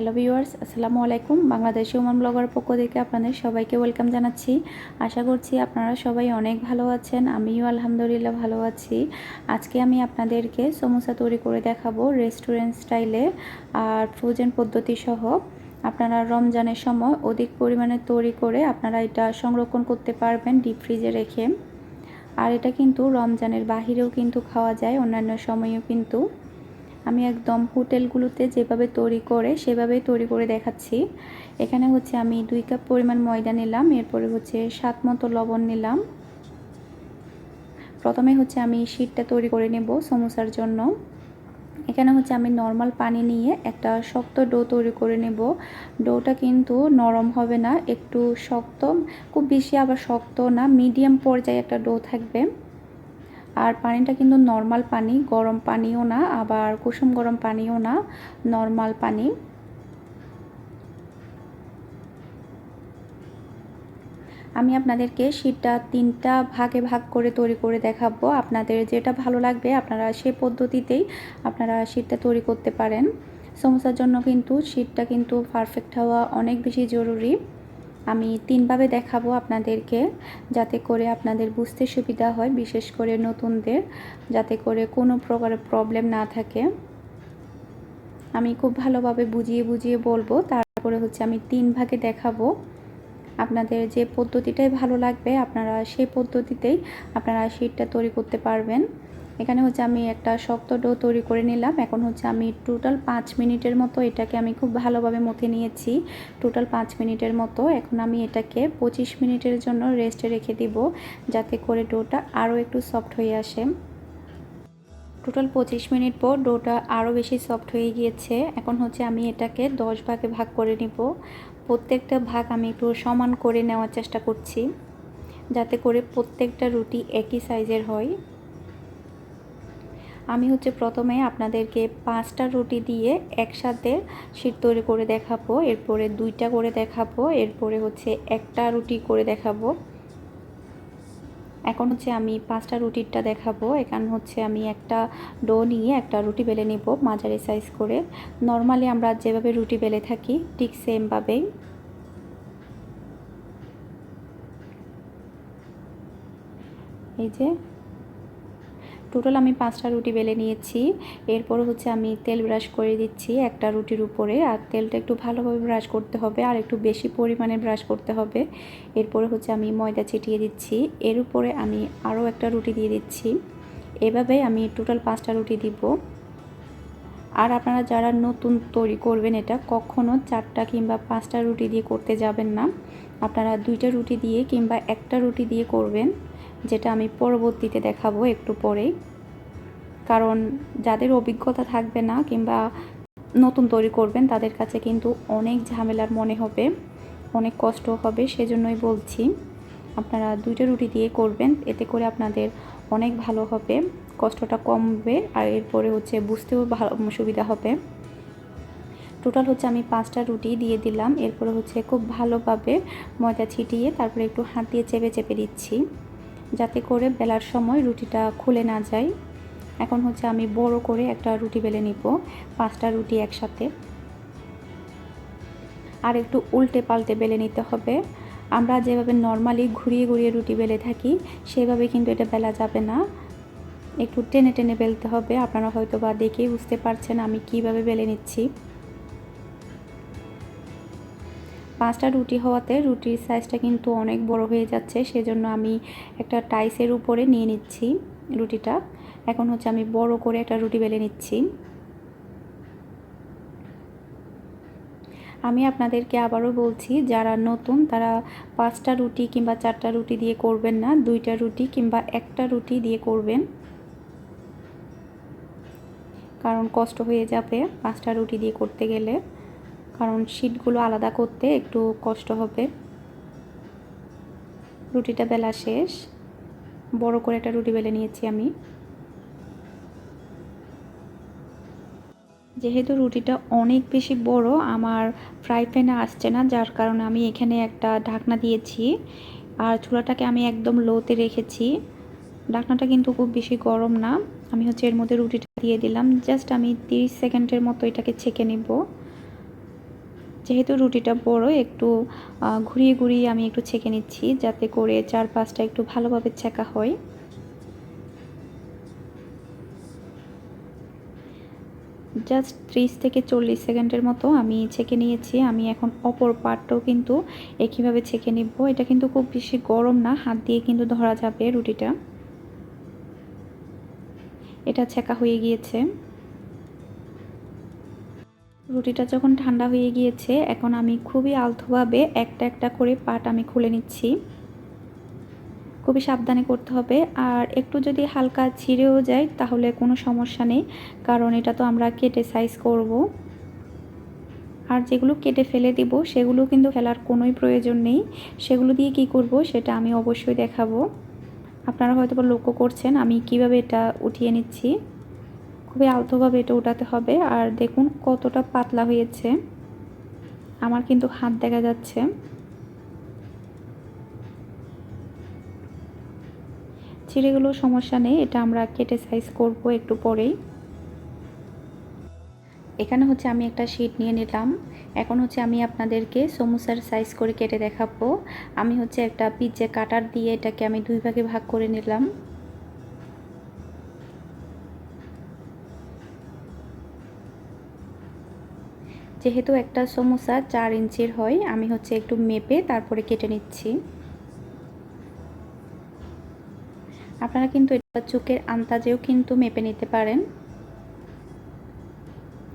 Hello viewers, আসসালামু আলাইকুম। বাংলাদেশি উমান blogger পক্ষ থেকে আপনাদের সবাইকে ওয়েলকাম জানাচ্ছি। আশা করছি আপনারা সবাই অনেক ভালো আছেন, আমিও আলহামদুলিল্লাহ ভালো আছি। আজকে আমি আপনাদেরকে সমোসা তৈরি করে দেখাবো রেস্টুরেন্ট স্টাইলে আর ফ্রোজেন পদ্ধতি সহ। আপনারা রমজানের সময় অধিক পরিমাণে তৈরি করে আপনারা এটা সংরক্ষণ করতে পারবেন ডিপ ফ্রিজে রেখে। আর এটা কিন্তু রমজানের বাহিরেও কিন্তু খাওয়া যায়, অন্যান্য সময়েও কিন্তু। আমি একদম হোটেলগুলোতে যেভাবে তৈরি করে, সেভাবেই তৈরি করে দেখাচ্ছি। এখানে হচ্ছে আমি দুই কাপ পরিমাণ ময়দা নিলাম, এরপরে হচ্ছে সাত মতো লবণ নিলাম। প্রথমে হচ্ছে আমি শীতটা তৈরি করে নেব সমোসার জন্য। এখানে হচ্ছে আমি নর্মাল পানি নিয়ে একটা শক্ত ডো তৈরি করে নেব। ডোটা কিন্তু নরম হবে না, একটু শক্ত, খুব বেশি আবার শক্ত না, মিডিয়াম পর্যায়ে একটা ডো থাকবে। আর পানিটা কিন্তু নর্মাল পানি, গরম পানিও না, আবার কুসুম গরম পানিও না নর্মাল পানি। আমি আপনাদেরকে শীতটা তিনটা ভাগে ভাগ করে তৈরি করে দেখাবো। আপনাদের যেটা ভালো লাগবে, আপনারা সে পদ্ধতিতেই আপনারা শীতটা তৈরি করতে পারেন। সমস্যার জন্য কিন্তু শীতটা কিন্তু পারফেক্ট হওয়া অনেক বেশি জরুরি। আমি তিনভাবে দেখাবো আপনাদেরকে, যাতে করে আপনাদের বুঝতে সুবিধা হয়, বিশেষ করে নতুনদের, যাতে করে কোনো প্রকারের প্রবলেম না থাকে। আমি খুব ভালোভাবে বুঝিয়ে বুঝিয়ে বলব, তারপরে হচ্ছে আমি তিন ভাগে দেখাবো। আপনাদের যে পদ্ধতিটাই ভালো লাগবে, আপনারা সেই পদ্ধতিতেই আপনারা শীটটা তৈরি করতে পারবেন। এখানে হচ্ছে আমি একটা শক্ত ডো তৈরি করে নিলাম। এখন হচ্ছে আমি টোটাল পাঁচ মিনিটের মতো এটাকে আমি খুব ভালোভাবে মথে নিয়েছি। টোটাল পাঁচ মিনিটের মতো। এখন আমি এটাকে পঁচিশ মিনিটের জন্য রেস্টে রেখে দিব, যাতে করে ডোটা আরও একটু সফট হয়ে আসে। টোটাল পঁচিশ মিনিট পর ডোটা আরও বেশি সফট হয়ে গিয়েছে। এখন হচ্ছে আমি এটাকে দশ ভাগে ভাগ করে নিব। প্রত্যেকটা ভাগ আমি একটু সমান করে নেওয়ার চেষ্টা করছি, যাতে করে প্রত্যেকটা রুটি একই সাইজের হয়। আমি হচ্ছে প্রথমে আপনাদেরকে পাঁচটা রুটি দিয়ে একসাথে শীত তৈরি করে দেখাবো, এরপরে দুইটা করে দেখাবো, এরপরে হচ্ছে একটা রুটি করে দেখাবো। এখন হচ্ছে আমি পাঁচটা রুটিরটা দেখাবো, এখান হচ্ছে আমি একটা ডো নিয়ে একটা রুটি বেলে নিব মাঝারি সাইজ করে। নর্মালি আমরা যেভাবে রুটি বেলে থাকি, ঠিক সেমভাবেই এই যে টোটাল আমি পাঁচটা রুটি বেলে নিয়েছি। এরপর হচ্ছে আমি তেল ব্রাশ করে দিচ্ছি একটা রুটির উপরে। আর তেলটা একটু ভালোভাবে ব্রাশ করতে হবে আর একটু বেশি পরিমাণে ব্রাশ করতে হবে। এরপরে হচ্ছে আমি ময়দা ছিটিয়ে দিচ্ছি। এর উপরে আমি আরও একটা রুটি দিয়ে দিচ্ছি। এভাবে আমি টোটাল পাঁচটা রুটি দিব। আর আপনারা যারা নতুন তৈরি করবেন এটা কখনও চারটা কিংবা পাঁচটা রুটি দিয়ে করতে যাবেন না। আপনারা দুইটা রুটি দিয়ে কিংবা একটা রুটি দিয়ে করবেন। যেটা আমি পরবর্তীতে দেখাবো একটু পরেই। কারণ যাদের অভিজ্ঞতা থাকবে না কিংবা নতুন তৈরি করবেন, তাদের কাছে কিন্তু অনেক ঝামেলার মনে হবে, অনেক কষ্ট হবে, সেজন্যই বলছি আপনারা দুইটা রুটি দিয়ে করবেন, এতে করে আপনাদের অনেক ভালো হবে, কষ্টটা কমবে আর এরপরে হচ্ছে বুঝতেও ভালো সুবিধা হবে। টোটাল হচ্ছে আমি পাঁচটা রুটি দিয়ে দিলাম, এরপরে হচ্ছে খুব ভালোভাবে ময়দা ছিটিয়ে তারপরে একটু হাত দিয়ে চেপে চেপে দিচ্ছি। যাতে করে বেলার সময় রুটিটা খুলে না যায়। এখন হচ্ছে আমি বড় করে একটা রুটি বেলে নিব, পাঁচটা রুটি একসাথে। আর একটু উল্টে পাল্টে বেলে নিতে হবে। আমরা যেভাবে নর্মালি ঘুরিয়ে ঘুরিয়ে রুটি বেলে থাকি, সেভাবে কিন্তু এটা বেলা যাবে না। একটু টেনে টেনে বেলতে হবে। আপনারা হয়তো বা দেখেই বুঝতে পারছেন আমি কীভাবে বেলে নিচ্ছি। পাঁচটা রুটি হওয়াতে রুটির সাইজটা কিন্তু অনেক বড় হয়ে যাচ্ছে, সেজন্য আমি একটা টাইসের উপরে নিয়ে নিচ্ছি রুটিটা। এখন হচ্ছে আমি বড় করে একটা রুটি বেলে নিচ্ছি। আমি আপনাদেরকে আবারও বলছি, যারা নতুন তারা পাঁচটা রুটি কিংবা চারটা রুটি দিয়ে করবেন না, দুইটা রুটি কিংবা একটা রুটি দিয়ে করবেন। কারণ কষ্ট হয়ে যাবে পাঁচটা রুটি দিয়ে করতে গেলে। কারণ শিটগুলো আলাদা করতে একটু কষ্ট হবে। রুটিটা বেলা শেষ। বড় করে একটা রুটি বেলে নিয়েছি আমি। যেহেতু রুটিটা অনেক বেশি বড়, আমার ফ্রাই প্যানে আসছে না, যার কারণে আমি এখানে একটা ঢাকনা দিয়েছি। আর চুলাটাকে আমি একদম লোতে রেখেছি। ঢাকনাটা কিন্তু খুব বেশি গরম না। আমি হচ্ছে এর মধ্যে রুটিটা দিয়ে দিলাম। জাস্ট আমি তিরিশ সেকেন্ডের মতো এটাকে ছেঁকে নেব। যেহেতু রুটিটা বড়, একটু ঘুরিয়ে ঘুরিয়ে আমি একটু ছেঁকে নিচ্ছি যাতে করে চার পাঁচটা একটু ভালোভাবে ছেঁকা হয়। জাস্ট ত্রিশ থেকে চল্লিশ সেকেন্ডের মতো আমি ছেঁকে নিয়েছি। আমি এখন অপর পার্টটাও কিন্তু একইভাবে ছেঁকে নিব। এটা কিন্তু খুব বেশি গরম না, হাত দিয়ে কিন্তু ধরা যাবে রুটিটা। এটা ছেঁকা হয়ে গিয়েছে। রুটিটা যখন ঠান্ডা হয়ে গিয়েছে, এখন আমি খুবই আলতোভাবে একটা একটা করে পাট আমি খুলে নিচ্ছি। খুবই সাবধানে করতে হবে। আর একটু যদি হালকা ছিঁড়েও যায়, তাহলে কোনো সমস্যা নেই, কারণ এটা তো আমরা কেটে সাইজ করব। আর যেগুলো কেটে ফেলে দিব, সেগুলো কিন্তু ফেলার কোনোই প্রয়োজন নেই। সেগুলো দিয়ে কি করব, সেটা আমি অবশ্যই দেখাবো। আপনারা হয়তো লক্ষ্য করছেন, আমি কীভাবে এটা উঠিয়ে নিচ্ছি। খুবই আলতোভাবে এটা উঠাতে হবে। আর দেখুন কতটা পাতলা হয়েছে। আমার কিন্তু হাত দেখা যাচ্ছে। ছিঁড়েগুলো সমস্যা নেই, এটা আমরা কেটে সাইজ করব একটু পরেই। এখানে হচ্ছে আমি একটা শিট নিয়ে নিলাম। এখন হচ্ছে আমি আপনাদেরকে সমোসার সাইজ করে কেটে দেখাবো। আমি হচ্ছে একটা পিজ্জা কাটার দিয়ে এটাকে আমি দুই ভাগে ভাগ করে নিলাম। যেহেতু একটা সমোসা চার ইঞ্চির হয়, আমি হচ্ছে একটু মেপে তারপরে কেটে নিচ্ছি। আপনারা কিন্তু এটা চোখের আন্দাজেও কিন্তু মেপে নিতে পারেন।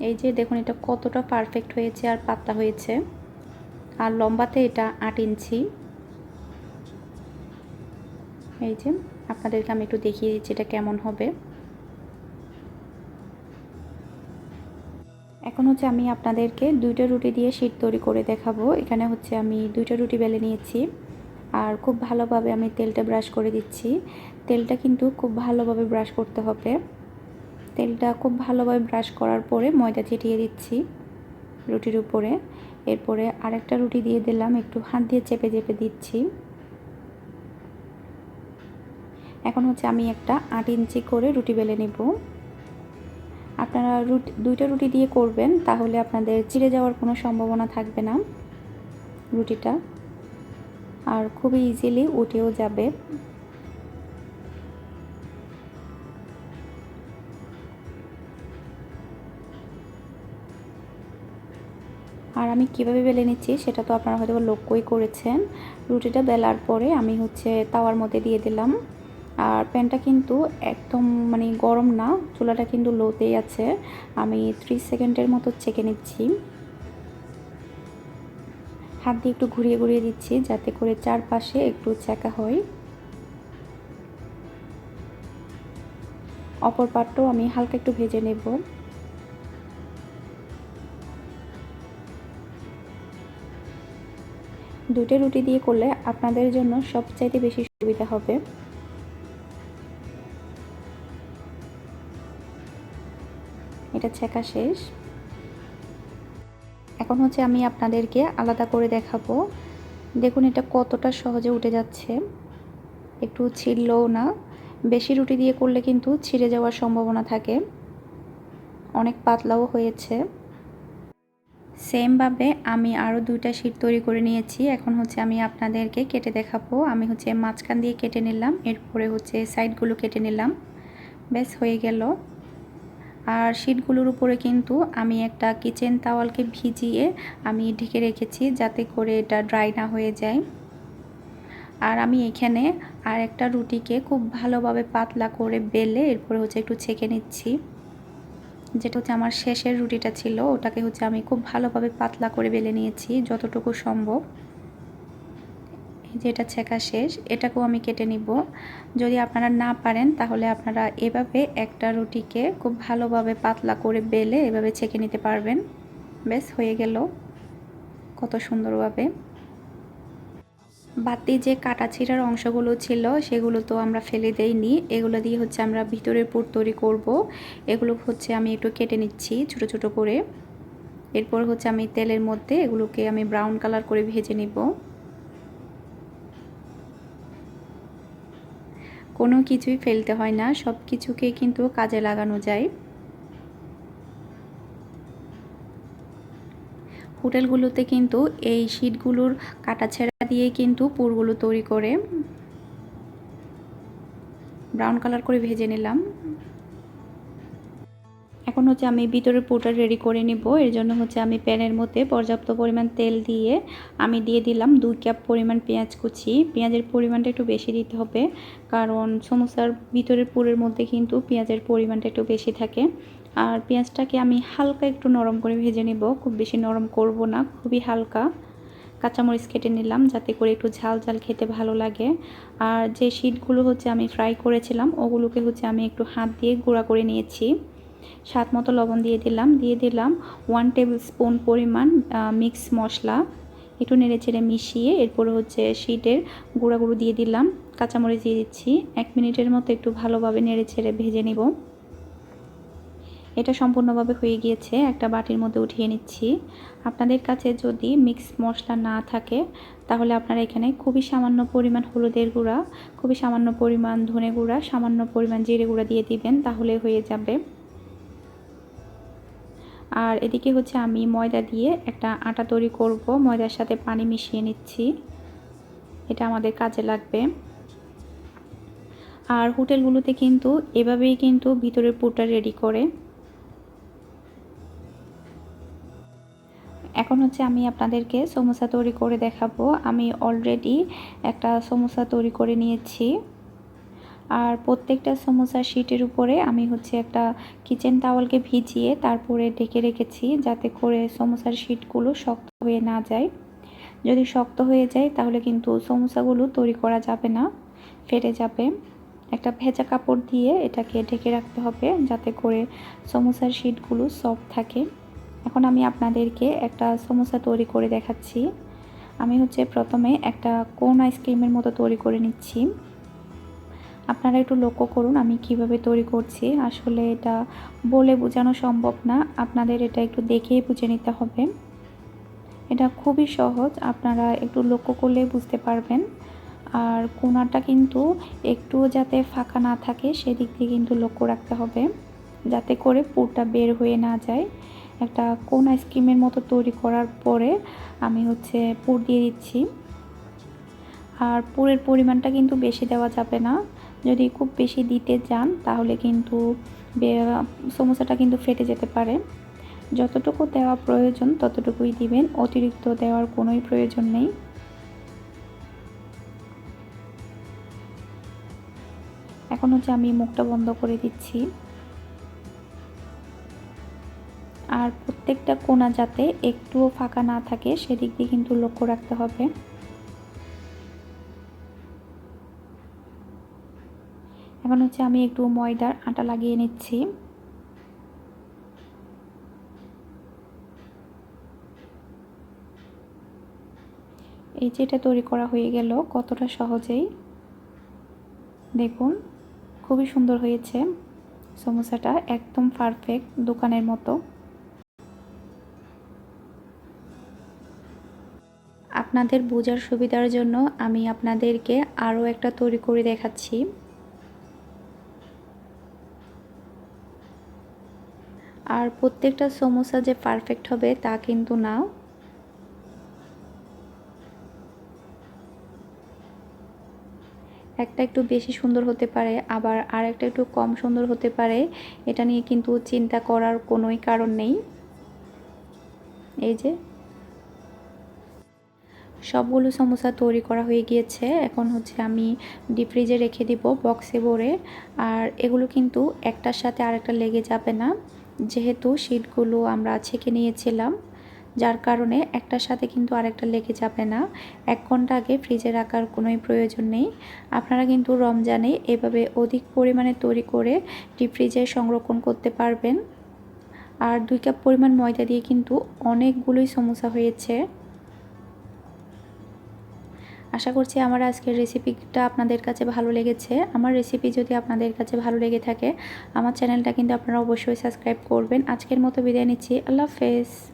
এই যে দেখুন, এটা কতটা পারফেক্ট হয়েছে আর পাতলা হয়েছে। আর লম্বাতে এটা আট ইঞ্চি। এই যে, আপনাদেরকে আমি একটু দেখিয়ে দিচ্ছি এটা কেমন হবে। এখন হচ্ছে আমি আপনাদেরকে দুইটা রুটি দিয়ে শীত তৈরি করে দেখাবো। এখানে হচ্ছে আমি দুইটা রুটি বেলে নিয়েছি। আর খুব ভালোভাবে আমি তেলটা ব্রাশ করে দিচ্ছি। তেলটা কিন্তু খুব ভালোভাবে ব্রাশ করতে হবে। তেলটা খুব ভালোভাবে ব্রাশ করার পরে ময়দা ছিটিয়ে দিচ্ছি রুটির উপরে। এরপরে আরেকটা রুটি দিয়ে দিলাম, একটু হাত দিয়ে চেপে চেপে দিচ্ছি। এখন হচ্ছে আমি একটা আট ইঞ্চি করে রুটি বেলে নেব। আপনারা রুটি, দুইটা রুটি দিয়ে করবেন, তাহলে আপনাদের চিড়ে যাওয়ার কোনো সম্ভাবনা থাকবে না রুটিটা। আর খুবই ইজিলি উঠেও যাবে। আর আমি কীভাবে বেলে নিচ্ছি সেটা তো আপনারা হয়তো লক্ষ্যই করেছেন। রুটিটা বেলার পরে আমি হচ্ছে তাওয়ার মধ্যে দিয়ে দিলাম। আর প্যানটা কিন্তু একদম মানে গরম না, চুলাটা কিন্তু লোতেই আছে। আমি ত্রিশ সেকেন্ডের মতো চেকে নিচ্ছি। হাত দিয়ে একটু ঘুরিয়ে ঘুরিয়ে দিচ্ছি যাতে করে চারপাশে একটু চেকা হয়। অপর পাটটাও আমি হালকা একটু ভেজে নেব। দুটো রুটি দিয়ে করলে আপনাদের জন্য সবচাইতে বেশি সুবিধা হবে। এটা ছেঁকা শেষ। এখন হচ্ছে আমি আপনাদেরকে আলাদা করে দেখাবো। দেখুন এটা কতটা সহজে উঠে যাচ্ছে। একটু ছিঁড়লেও না। বেশি রুটি দিয়ে করলে কিন্তু ছিঁড়ে যাওয়ার সম্ভাবনা থাকে। অনেক পাতলাও হয়েছে। সেমভাবে আমি আরও দুইটা শিট তৈরি করে নিয়েছি। এখন হচ্ছে আমি আপনাদেরকে কেটে দেখাবো। আমি হচ্ছে মাঝখান দিয়ে কেটে নিলাম। এরপরে হচ্ছে সাইডগুলো কেটে নিলাম। ব্যাস, হয়ে গেল। আর শিটগুলোর উপরে কিন্তু আমি একটা কিচেন তাওয়ালকে ভিজিয়ে আমি ঢেকে রেখেছি যাতে করে এটা ড্রাই না হয়ে যায়। আর আমি এখানে আর একটা রুটিকে খুব ভালোভাবে পাতলা করে বেলে এরপরে হচ্ছে একটু ছেঁকে নিচ্ছি। যেটা হচ্ছে আমার শেষের রুটিটা ছিল, ওটাকে হচ্ছে আমি খুব ভালোভাবে পাতলা করে বেলে নিয়েছি, যতটুকু সম্ভব। যেটা ছেঁকা শেষ, এটাকেও আমি কেটে নিব। যদি আপনারা না পারেন, তাহলে আপনারা এভাবে একটা রুটিকে খুব ভালোভাবে পাতলা করে বেলে এভাবে ছেঁকে নিতে পারবেন। বেশ হয়ে গেল। কত সুন্দরভাবে। বাতি যে কাটা ছিঁড়ার অংশগুলো ছিল, সেগুলো তো আমরা ফেলে দেইনি। এগুলো দিয়ে হচ্ছে আমরা ভিতরের পুর তৈরি করব। এগুলো হচ্ছে আমি একটু কেটে নিচ্ছি ছোট ছোট করে। এরপর হচ্ছে আমি তেলের মধ্যে এগুলোকে আমি ব্রাউন কালার করে ভেজে নিব। কোনো কিছুই ফেলতে হয় না, সব কিছুকে কিন্তু কাজে লাগানো যায়। হোটেলগুলোতে কিন্তু এই শীটগুলোর কাটা ছেঁড়া দিয়ে কিন্তু পুরগুলো তৈরি করে। ব্রাউন কালার করে ভেজে নিলাম। এখন হচ্ছে আমি ভিতরের পুরটা রেডি করে নিব। এর জন্য হচ্ছে আমি প্যানের মধ্যে পর্যাপ্ত পরিমাণ তেল দিয়ে আমি দিয়ে দিলাম দুই কাপ পরিমাণ পেঁয়াজ কুচি। পেঁয়াজের পরিমাণটা একটু বেশি দিতে হবে, কারণ সমোসার ভিতরের পুরের মধ্যে কিন্তু পেঁয়াজের পরিমাণটা একটু বেশি থাকে। আর পেঁয়াজটাকে আমি হালকা একটু নরম করে ভেজে নেব, খুব বেশি নরম করব না, খুবই হালকা। কাঁচামরিচ কেটে নিলাম যাতে করে একটু ঝাল ঝাল খেতে ভালো লাগে। আর যে শিটগুলো হচ্ছে আমি ফ্রাই করেছিলাম, ওগুলোকে হচ্ছে আমি একটু হাত দিয়ে গুঁড়া করে নিয়েছি। স্বাদ মতো লবণ দিয়ে দিলাম। দিয়ে দিলাম ওয়ান টেবিল স্পুন পরিমাণ মিক্স মশলা। একটু নেড়ে চেড়ে মিশিয়ে এরপরে হচ্ছে শিটের গুঁড়া গুঁড়ো দিয়ে দিলাম। কাঁচামরিচ দিয়ে দিচ্ছি। এক মিনিটের মতো একটু ভালোভাবে নেড়ে ছেড়ে ভেজে নিব। এটা সম্পূর্ণভাবে হয়ে গিয়েছে। একটা বাটির মধ্যে উঠিয়ে নিচ্ছি। আপনাদের কাছে যদি মিক্স মশলা না থাকে, তাহলে আপনারা এখানে খুবই সামান্য পরিমাণ হলুদের গুঁড়া, খুবই সামান্য পরিমাণ ধনে গুঁড়া, সামান্য পরিমাণ জিরে গুঁড়া দিয়ে দিবেন, তাহলে হয়ে যাবে। আর এদিকে হচ্ছে আমি ময়দা দিয়ে একটা আটা তৈরি করব। ময়দার সাথে পানি মিশিয়ে নিচ্ছি। এটা আমাদের কাজে লাগবে। আর হোটেলগুলোতে কিন্তু এভাবেই কিন্তু ভিতরের পুরটা রেডি করে। এখন হচ্ছে আমি আপনাদেরকে সমোসা তৈরি করে দেখাবো। আমি অলরেডি একটা সমোসা তৈরি করে নিয়েছি। আর প্রত্যেকটা সমোসা শিটের উপরে আমি হচ্ছে একটা কিচেন টাওয়ালকে ভিজিয়ে তারপরে ঢেকে রেখেছি যাতে করে সমোসার শিটগুলো শক্ত হয়ে না যায়। যদি শক্ত হয়ে যায় তাহলে কিন্তু সমোসাগুলো তৈরি করা যাবে না, ফেটে যাবে। একটা ভেজা কাপড় দিয়ে এটাকে ঢেকে রাখতে হবে যাতে করে সমোসার শিটগুলো সফট থাকে। এখন আমি আপনাদেরকে একটা সমোসা তৈরি করে দেখাচ্ছি। আমি হচ্ছে প্রথমে একটা কোন আইসক্রিমের মতো তৈরি করে নিচ্ছি। আপনারা একটু লক্ষ্য করুন আমি কীভাবে তৈরি করছি। আসলে এটা বলে বোঝানো সম্ভব না। আপনাদের এটা একটু দেখেই বুঝে নিতে হবে। এটা খুবই সহজ। আপনারা একটু লক্ষ্য করলে বুঝতে পারবেন। আর কোনাটা কিন্তু একটু যাতে ফাঁকা না থাকে, সেদিক দিয়ে কিন্তু লক্ষ্য রাখতে হবে। যাতে করে পুরটা বের হয়ে না যায়। একটা কোন আইসক্রিমের মতো তৈরি করার পরে আমি হচ্ছে পুর দিয়ে দিচ্ছি। আর পুরের পরিমাণটা কিন্তু বেশি দেওয়া যাবে না। যদি খুব বেশি দিতে যান তাহলে কিন্তু সমোসাটা কিন্তু ফেটে যেতে পারে। যতটুকু দেওয়া প্রয়োজন ততটুকুই দিবেন, অতিরিক্ত দেওয়ার কোনোই প্রয়োজন নেই। এখন হচ্ছে আমি মুখটা বন্ধ করে দিচ্ছি। আর প্রত্যেকটা কোনা যাতে একটুও ফাঁকা না থাকে, সেদিক দিয়ে কিন্তু লক্ষ্য রাখতে হবে। এখন হচ্ছে আমি একটু ময়দার আটা লাগিয়ে নিচ্ছি। এই যে এটা তৈরি করা হয়ে গেল, কতটা সহজেই। দেখুন, খুবই সুন্দর হয়েছে সমোসাটা, একদম পারফেক্ট দোকানের মতো। আপনাদের বোঝার সুবিধার জন্য আমি আপনাদেরকে আরও একটা তৈরি করে দেখাচ্ছি। আর প্রত্যেকটা সমোসা যে পারফেক্ট হবে তা কিন্তু না একটা একটু বেশি সুন্দর হতে পারে, আবার আর একটা একটু কম সুন্দর হতে পারে, এটা নিয়ে কিন্তু চিন্তা করার কোনোই কারণ নেই। এই যে। সবগুলো সমোসা তৈরি করা হয়ে গিয়েছে, এখন হচ্ছে আমি ডিপ ফ্রিজে রেখে দিব বক্সে ভরে, আর এগুলো কিন্তু একটার সাথে আরেকটা লেগে যাবে না। যেহেতু শিটগুলো আমরা ছেঁকে নিয়েছিলাম, যার কারণে একটার সাথে কিন্তু আরেকটা লেগে যাবে না। এক ঘণ্টা আগে ফ্রিজে রাখার কোনোই প্রয়োজন নেই। আপনারা কিন্তু রমজানে এভাবে অধিক পরিমাণে তৈরি করে ডিপ ফ্রিজে সংরক্ষণ করতে পারবেন। আর দুই কাপ পরিমাণ ময়দা দিয়ে কিন্তু অনেকগুলোই সমস্যা হয়েছে। আশা করছি আমার আজকের রেসিপিটা আপনাদের কাছে ভালো লেগেছে। আমার রেসিপি যদি আপনাদের কাছে ভালো লেগে থাকে, আমার চ্যানেলটা কিন্তু আপনারা অবশ্যই সাবস্ক্রাইব করবেন। আজকের মতো বিদায় নিচ্ছি। আল্লাহ হাফেজ।